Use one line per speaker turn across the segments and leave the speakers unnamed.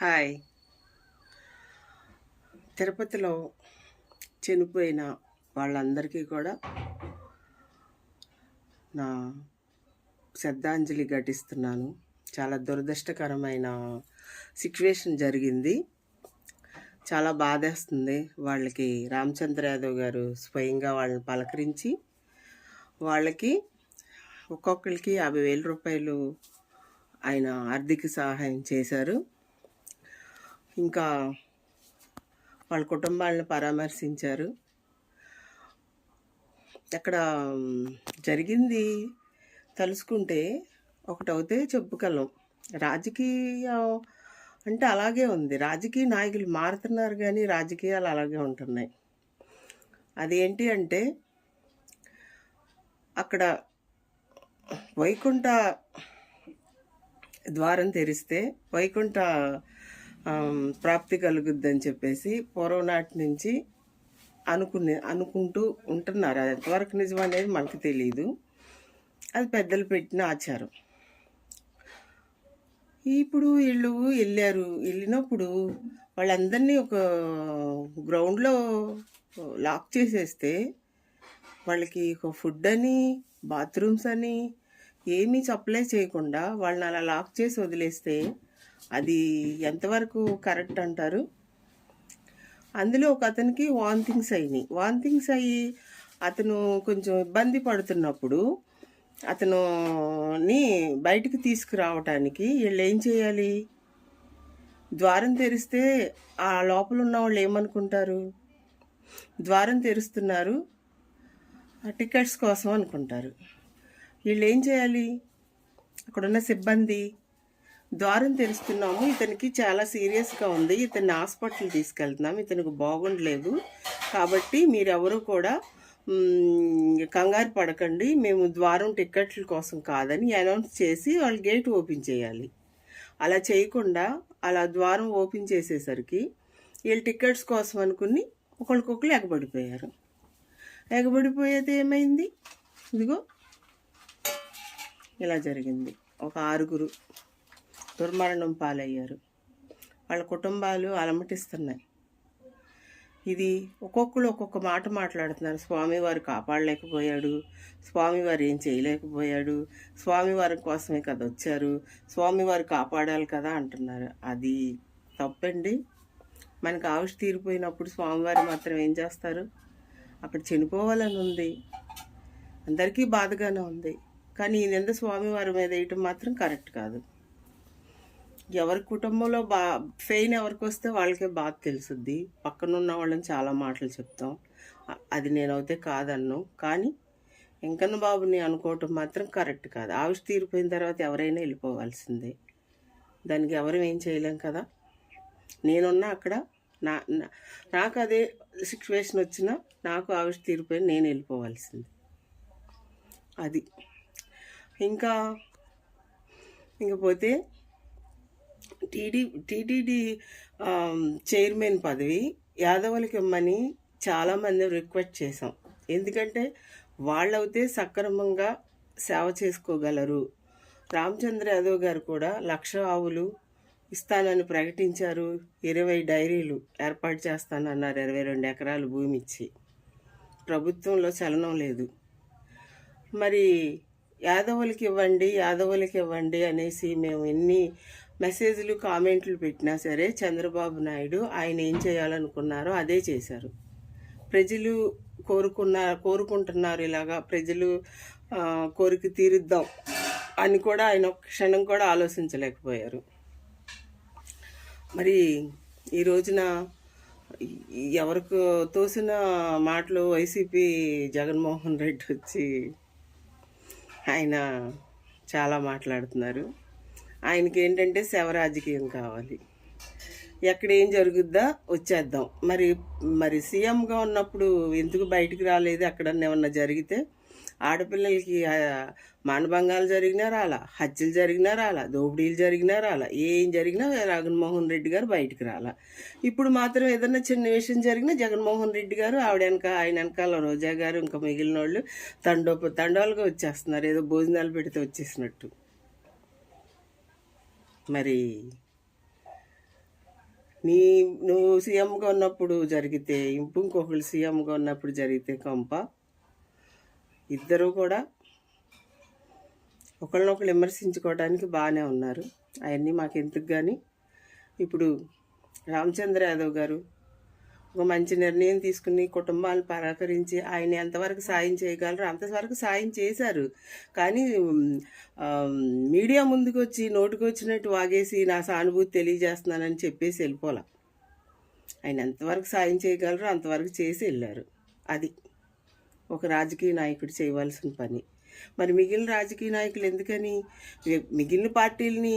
Hi. తిరుపతిలో చనిపోయిన వాళ్ళందరికీ కూడా నా శ్రద్ధాంజలి ఘటిస్తున్నాను. చాలా దురదృష్టకరమైన సిచ్యువేషన్ జరిగింది. చాలా బాధేస్తుంది. వాళ్ళకి రామచంద్ర యాదవ్ గారు స్వయంగా వాళ్ళని పలకరించి వాళ్ళకి ఒక్కొక్కరికి యాభై వేల రూపాయలు ఆయన ఆర్థిక సహాయం చేశారు. ఇంకా వాళ్ళ కుటుంబాలను పరామర్శించారు. అక్కడ జరిగింది తలుసుకుంటే ఒకటవుతే చెప్పుకలం రాజకీయం అంటే అలాగే ఉంది. రాజకీయ నాయకులు మారుతున్నారు కానీ రాజకీయాలు అలాగే ఉంటున్నాయి. అదేంటి అంటే అక్కడ వైకుంఠ ద్వారం తెరిస్తే వైకుంఠ ప్రాప్తి కలుగుద్దని చెప్పేసి పూర్వనాటి నుంచి అనుకునే అనుకుంటూ ఉంటున్నారు. అది ఎంతవరకు నిజం అనేది మనకు తెలియదు అది పెద్దలు పెట్టిన ఆచారం. ఇప్పుడు వీళ్ళు వెళ్ళారు. వెళ్ళినప్పుడు వాళ్ళందరినీ ఒక గ్రౌండ్లో లాక్ చేసేస్తే వాళ్ళకి ఒక ఫుడ్ అని బాత్రూమ్స్ అని ఏమీ సప్లై చేయకుండా వాళ్ళని అలా లాక్ చేసి వదిలేస్తే అది ఎంతవరకు కరెక్ట్ అంటారు? అందులో ఒక అతనికి వాంతింగ్స్ అయినాయి. వాంతింగ్స్ అయ్యి అతను కొంచెం ఇబ్బంది పడుతున్నప్పుడు అతనుని బయటికి తీసుకురావటానికి వీళ్ళు ఏం చేయాలి? ద్వారం తెరిస్తే ఆ లోపల ఉన్న వాళ్ళు ఏమనుకుంటారు? ద్వారం తెరుస్తున్నారు. టికెట్స్ కోసం అనుకుంటారు. వీళ్ళు ఏం చేయాలి? అక్కడున్న సిబ్బంది ద్వారం తెరుస్తున్నాము ఇతనికి చాలా సీరియస్గా ఉంది. ఇతన్ని హాస్పిటల్ తీసుకెళ్తున్నాం. ఇతనికి బాగుండలేదు. కాబట్టి మీరెవరూ కూడా కంగారు పడకండి. మేము ద్వారం టిక్కెట్ల కోసం కాదని అనౌన్స్ చేసి వాళ్ళు గేట్ ఓపెన్ చేయాలి. అలా చేయకుండా అలా ద్వారం ఓపెన్ చేసేసరికి వీళ్ళు టికెట్స్ కోసం అనుకుని ఒకరికొకరు ఎగబడిపోయారు. ఎగబడిపోయేది ఏమైంది? ఇదిగో ఇలా జరిగింది. ఒక ఆరుగురు దుర్మరణం పాలయ్యారు. వాళ్ళ కుటుంబాలు అలమటిస్తున్నాయి. ఇది ఒక్కొక్కరు ఒక్కొక్క మాట మాట్లాడుతున్నారు. స్వామివారు కాపాడలేకపోయాడు. స్వామివారు ఏం చేయలేకపోయాడు. స్వామివారి కోసమే కదా వచ్చారు. స్వామివారు కాపాడాలి కదా అంటున్నారు. అది తప్పండి. మనకు ఆవిష్ తీరిపోయినప్పుడు స్వామివారు మాత్రం ఏం చేస్తారు? అక్కడ చనిపోవాలని ఉంది. అందరికీ బాధగానే ఉంది. కానీ ఈ నింద స్వామివారి మీద వేయటం మాత్రం కరెక్ట్ కాదు. ఎవరి కుటుంబంలో బా ఫెయిన్ ఎవరికి వస్తే వాళ్ళకే బాధ తెలుసుద్ది. పక్కనున్న వాళ్ళని చాలా మాటలు చెప్తాం. అది నేనైతే కాదన్ను. కానీ వెంకన్న బాబుని అనుకోవటం మాత్రం కరెక్ట్ కాదు. ఆవిష తీరిపోయిన తర్వాత ఎవరైనా వెళ్ళిపోవాల్సిందే. దానికి ఎవరు ఏం చేయలేం కదా? నేనున్నా అక్కడ. నా నాకు అదే సిచ్యువేషన్ వచ్చినా నాకు ఆవిష తీరిపోయి నేను వెళ్ళిపోవాల్సింది. అది. ఇంకా ఇంకపోతే టీడీ టీటీడీ చైర్మన్ పదవి యాదవులకి ఇమ్మని చాలామంది రిక్వెస్ట్ చేశాం. ఎందుకంటే వాళ్ళైతే సక్రమంగా సేవ చేసుకోగలరు. రామచంద్ర యాదవ్ గారు కూడా లక్ష ఆవులు ఇస్తానని ప్రకటించారు. ఇరవై డైరీలు ఏర్పాటు చేస్తానన్నారు. ఇరవై రెండు ఎకరాలు భూమి ఇచ్చి ప్రభుత్వంలో చలనం లేదు. మరి యాదవులకి ఇవ్వండి యాదవులకి ఇవ్వండి అనేసి మేము ఎన్ని మెసేజ్లు కామెంట్లు పెట్టినా సరే చంద్రబాబు నాయుడు ఆయన ఏం చేయాలనుకున్నారో అదే చేశారు. ప్రజలు కోరుకున్న కోరుకుంటున్నారు ఇలాగా ప్రజలు కోరిక తీరుద్దాం అని కూడా ఆయన ఒక క్షణం కూడా ఆలోచించలేకపోయారు. మరి ఈ రోజున ఎవరికి తోసిన మాటలు వైసీపీ జగన్మోహన్ రెడ్డి వచ్చి ఆయన చాలా మాట్లాడుతున్నారు. ఆయనకి ఏంటంటే శవ రాజకీయం కావాలి. ఎక్కడ ఏం జరుగుద్దా వచ్చేద్దాం. మరి మరి సీఎంగా ఉన్నప్పుడు ఎందుకు బయటికి రాలేదు? అక్కడ ఏమన్నా జరిగితే ఆడపిల్లలకి మానభంగాలు జరిగినా రాలా హత్యలు జరిగినా రాలా దోపిడీలు జరిగినా రాలా ఏం జరిగినా జగన్మోహన్ రెడ్డి గారు బయటికి రాలా. ఇప్పుడు మాత్రం ఏదన్నా చిన్న విషయం జరిగినా జగన్మోహన్ రెడ్డి గారు ఆవిడ వెనక ఆయన వెనకాల రోజా గారు ఇంకా మిగిలిన వాళ్ళు తండోప తండోలుగా వచ్చేస్తున్నారు. ఏదో భోజనాలు పెడితే వచ్చేసినట్టు. మరి నీ నువ్వు సీఎంగా ఉన్నప్పుడు జరిగితే ఇంపు ఇంకొకళ్ళు సీఎంగా ఉన్నప్పుడు జరిగితే కంప. ఇద్దరు కూడా ఒకళ్ళనొకళ్ళు విమర్శించుకోవడానికి బాగానే ఉన్నారు. అవన్నీ మాకు ఎందుకు కానీ ఇప్పుడు రామచంద్ర యాదవ్ గారు ఒక మంచి నిర్ణయం తీసుకుని కుటుంబాలను పరాకరించి ఆయన ఎంతవరకు సాయం చేయగలరు అంతవరకు సాయం చేశారు. కానీ మీడియా ముందుకు వచ్చి నోటుకు వచ్చినట్టు వాగేసి నా సానుభూతి తెలియజేస్తున్నానని చెప్పేసి వెళ్ళిపోలా. ఆయన ఎంతవరకు సాయం చేయగలరో అంతవరకు చేసి వెళ్ళారు. అది ఒక రాజకీయ నాయకుడు చేయవలసిన పని. మరి మిగిలిన రాజకీయ నాయకులు ఎందుకని? మిగిలిన పార్టీలని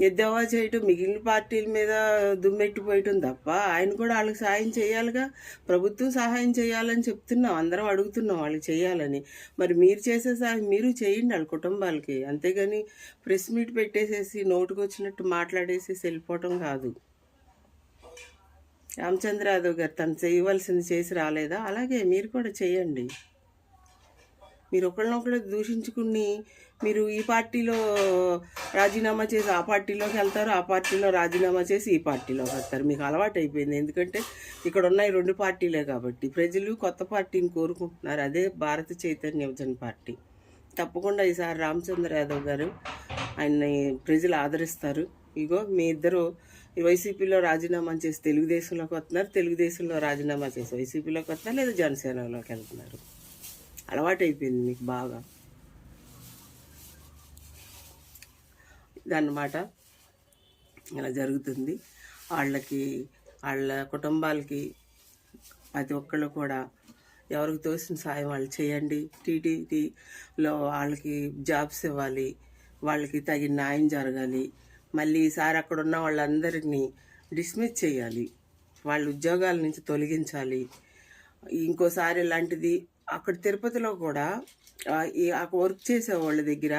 ఎద్దేవా చేయటం మిగిలిన పార్టీల మీద దుమ్మెట్టిపోయటం తప్ప ఆయన కూడా వాళ్ళకి సాయం చేయాలిగా. ప్రభుత్వం సహాయం చేయాలని చెప్తున్నాం అందరం అడుగుతున్నాం వాళ్ళకి చేయాలని. మరి మీరు చేసే సాయం మీరు చేయండి వాళ్ళ కుటుంబాలకి. అంతేగాని ప్రెస్ మీట్ పెట్టేసేసి నోటుకు వచ్చినట్టు మాట్లాడేసేసి వెళ్ళిపోవటం కాదు. రామచంద్ర యాదవ్ గారు తను చేయవలసింది చేసి రాలేదా? అలాగే మీరు కూడా చేయండి. మీరు ఒకళ్ళనొకళ్ళు దూషించుకుని మీరు ఈ పార్టీలో రాజీనామా చేసి ఆ పార్టీలోకి వెళ్తారు ఆ పార్టీలో రాజీనామా చేసి ఈ పార్టీలోకి వస్తారు. మీకు అలవాటు అయిపోయింది. ఎందుకంటే ఇక్కడ ఉన్నాయి రెండు పార్టీలే కాబట్టి. ప్రజలు కొత్త పార్టీని కోరుకుంటున్నారు. అదే భారత చైతన్య యువజన పార్టీ. తప్పకుండా ఈసారి రామచంద్ర యాదవ్ గారు ఆయన్ని ప్రజలు ఆదరిస్తారు. ఇగో మీ ఇద్దరు వైసీపీలో రాజీనామా చేసి తెలుగుదేశంలోకి వస్తున్నారు. తెలుగుదేశంలో రాజీనామా చేసి వైసీపీలోకి వస్తున్నారు. లేదా జనసేనలోకి వెళ్తున్నారు. అలవాటు అయిపోయింది మీకు బాగా. ఇదన్నమాట. ఇలా జరుగుతుంది. వాళ్ళకి వాళ్ళ కుటుంబాలకి ప్రతి ఒక్కళ్ళు కూడా ఎవరికి తోసిన సాయం వాళ్ళు చేయండి. టీటీడీలో వాళ్ళకి జాబ్స్ ఇవ్వాలి. వాళ్ళకి తగిన న్యాయం జరగాలి. మళ్ళీ ఈసారి అక్కడ ఉన్న వాళ్ళందరినీ డిస్మిస్ చేయాలి. వాళ్ళ ఉద్యోగాల నుంచి తొలగించాలి. ఇంకోసారి ఇలాంటిది అక్కడ తిరుపతిలో కూడా ఆ, వర్క్ చేసే వాళ్ళ దగ్గర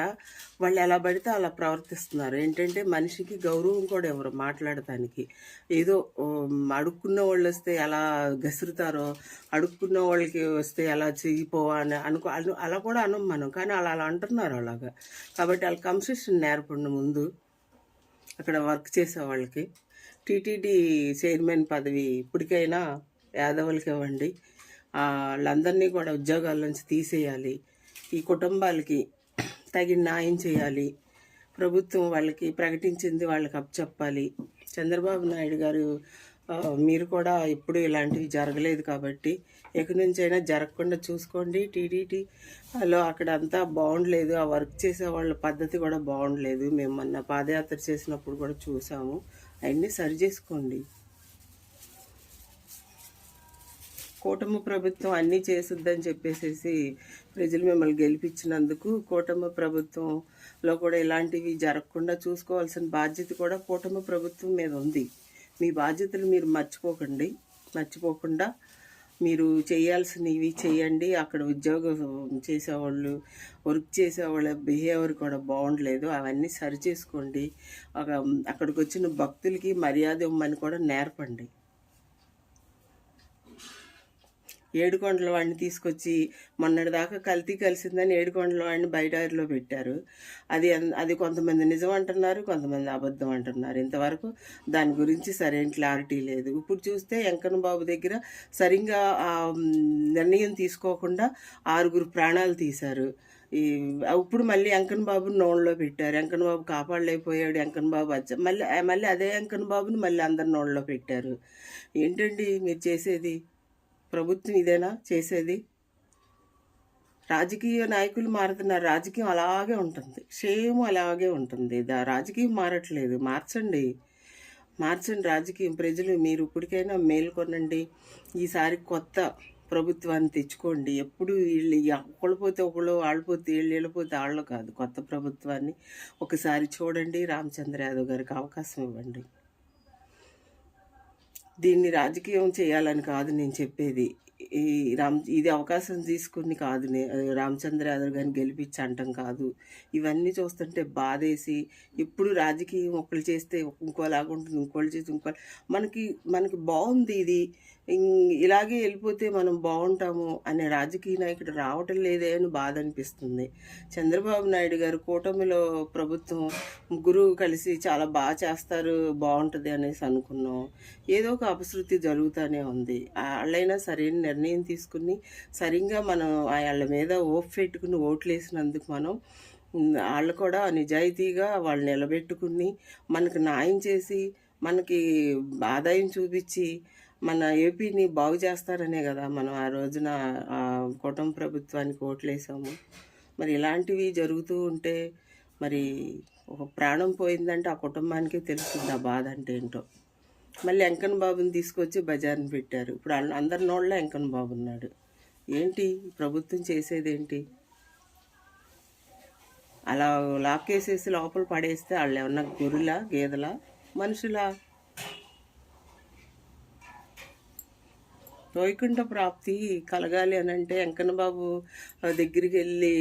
వాళ్ళు ఎలా పడితే అలా ప్రవర్తిస్తున్నారు. ఏంటంటే మనిషికి గౌరవం కూడా ఎవరు మాట్లాడటానికి. ఏదో అడుక్కున్న వాళ్ళు వస్తే ఎలా గసురుతారో అడుక్కున్న వాళ్ళకి వస్తే ఎలా చెయ్యిపోవా అని అనుకో అలా కూడా అనం మనం. కానీ అలా అలా అంటున్నారు అలాగా. కాబట్టి వాళ్ళ కన్సెషన్ నేర్పండి ముందు అక్కడ వర్క్ చేసే వాళ్ళకి టీటీడీ చైర్మన్ పదవి ఇప్పటికైనా యాదవులకి ఇవ్వండి. వాళ్ళందరినీ కూడా ఉద్యోగాల నుంచి తీసేయాలి. ఈ కుటుంబాలకి తగిన న్యాయం చేయాలి. ప్రభుత్వం వాళ్ళకి ప్రకటించింది వాళ్ళకి అప్పచెప్పాలి. చంద్రబాబు నాయుడు గారు మీరు కూడా ఎప్పుడు ఇలాంటివి జరగలేదు కాబట్టి ఎక్కడి నుంచైనా జరగకుండా చూసుకోండి. టీడీటీలో అక్కడ అంతా బాగుండలేదు. ఆ వర్క్ చేసే వాళ్ళ పద్ధతి కూడా బాగుండలేదు. మేము మొన్న పాదయాత్ర చేసినప్పుడు కూడా చూసాము. అవన్నీ సరి చేసుకోండి కూటమి ప్రభుత్వం అన్నీ చేసిద్దని చెప్పేసేసి ప్రజలు మిమ్మల్ని గెలిపించినందుకు కూటమి ప్రభుత్వంలో కూడా ఇలాంటివి జరగకుండా చూసుకోవాల్సిన బాధ్యత కూడా కూటమి ప్రభుత్వం మీద ఉంది. మీ బాధ్యతలు మీరు మర్చిపోకండి. మర్చిపోకుండా మీరు చేయాల్సినవి చేయండి. అక్కడ ఉద్యోగం చేసేవాళ్ళు వర్క్ చేసేవాళ్ళ బిహేవియర్ కూడా బాగుండలేదు. అవన్నీ సరి చేసుకోండి ఒక- అక్కడికి వచ్చిన భక్తులకి మర్యాద ఇవ్వమని కూడా నేర్పండి. ఏడుకొండల వాడిని తీసుకొచ్చి మొన్నటిదాకా కల్తీ కలిసిందని ఏడుకొండల వాడిని బయటలో పెట్టారు. అది అది కొంతమంది నిజం అంటున్నారు కొంతమంది అబద్ధం అంటున్నారు. ఇంతవరకు దాని గురించి సరైన క్లారిటీ లేదు. ఇప్పుడు చూస్తే వెంకన్న బాబు దగ్గర సరిగ్గా ఆ, నిర్ణయం తీసుకోకుండా ఆరుగురు ప్రాణాలు తీశారు. ఈ ఇప్పుడు మళ్ళీ వెంకన్ బాబుని నోళ్ళలో పెట్టారు. వెంకన్ బాబు కాపాడలేకపోయాడు. వెంకన్ బాబు వచ్చ మళ్ళీ మళ్ళీ అదే వెంకన్ బాబుని మళ్ళీ అందరు నోళ్ళలో పెట్టారు. ఏంటండి మీరు చేసేది? ప్రభుత్వం ఇదేనా చేసేది? రాజకీయ నాయకులు మారుతున్నారు రాజకీయం అలాగే ఉంటుంది. సేమ్ అలాగే ఉంటుంది. దా రాజకీయం మారట్లేదు. మార్చండి. మార్చండి రాజకీయం. ప్రజలు మీరు ఇప్పటికైనా మేల్కొనండి ఈసారి కొత్త ప్రభుత్వాన్ని తెచ్చుకోండి. ఎప్పుడు వీళ్ళు ఒకళ్ళు పోతే ఒకళ్ళు వాళ్ళు పోతే వీళ్ళు వెళ్ళిపోతే వాళ్ళు కాదు. కొత్త ప్రభుత్వాన్ని ఒకసారి చూడండి. రామచంద్ర యాదవ్ గారికి అవకాశం ఇవ్వండి. దీన్ని రాజకీయం చేయాలని కాదు నేను చెప్పేది. ఈ రామ్ ఇది అవకాశం తీసుకుని కాదు రామచంద్ర యాదవ్ గారిని గెలిపించి అంటాం కాదు. ఇవన్నీ చూస్తుంటే బాధేసి ఎప్పుడు రాజకీయం ఒకళ్ళు చేస్తే ఇంకోలాగా ఉంటుంది ఇంకోళ్ళు చేస్తే ఇంకో మనకి మనకి బాగుంది ఇది. ఇలాగే వెళ్ళిపోతే మనం బాగుంటాము అనే రాజకీయ నాయకుడు రావటం లేదే అని బాధ అనిపిస్తుంది. చంద్రబాబు నాయుడు గారు కూటమిలో ప్రభుత్వం ముగ్గురు కలిసి చాలా బాగా చేస్తారు బాగుంటుంది అనేసి అనుకున్నాం. ఏదో ఒక అపశృతి జరుగుతూనే ఉంది. వాళ్ళైనా సరైన నిర్ణయం తీసుకుని సరిగ్గా మనం వాళ్ళ మీద ఓపు పెట్టుకుని ఓట్లు వేసినందుకు మనం వాళ్ళు కూడా నిజాయితీగా వాళ్ళు నిలబెట్టుకుని మనకు న్యాయం చేసి మనకి ఆదాయం చూపించి మన ఏపీని బాగు చేస్తారనే కదా మనం ఆ రోజున కుటుంబ ప్రభుత్వానికి ఓట్లేసాము. మరి ఇలాంటివి జరుగుతూ ఉంటే మరి ఒక ప్రాణం పోయిందంటే ఆ కుటుంబానికే తెలుస్తుంది ఆ బాధ అంటే ఏంటో? మళ్ళీ వెంకన్న బాబుని తీసుకొచ్చి బజార్ని పెట్టారు. ఇప్పుడు అందరి నోళ్ళ వెంకన్న బాబు ఉన్నాడు. ఏంటి? ప్రభుత్వం చేసేది ఏంటి అలా లాక్కేసేసి లోపల పడేస్తే వాళ్ళు ఏమన్నా గొర్రెలా గేదెలా? మనుషులా? వైకుంఠ ప్రాప్తి కలగాలి అని అంటే వెంకన్న బాబు దగ్గరికి వెళ్ళి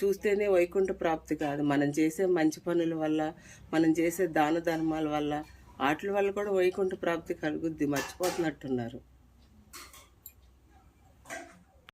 చూస్తేనే వైకుంఠ ప్రాప్తి కాదు. మనం చేసే మంచి పనుల వల్ల మనం చేసే దాన ధర్మాల వల్ల వాటి వల్ల కూడా వైకుంఠ ప్రాప్తి కలుగుద్ది మర్చిపోతున్నట్టున్నారు.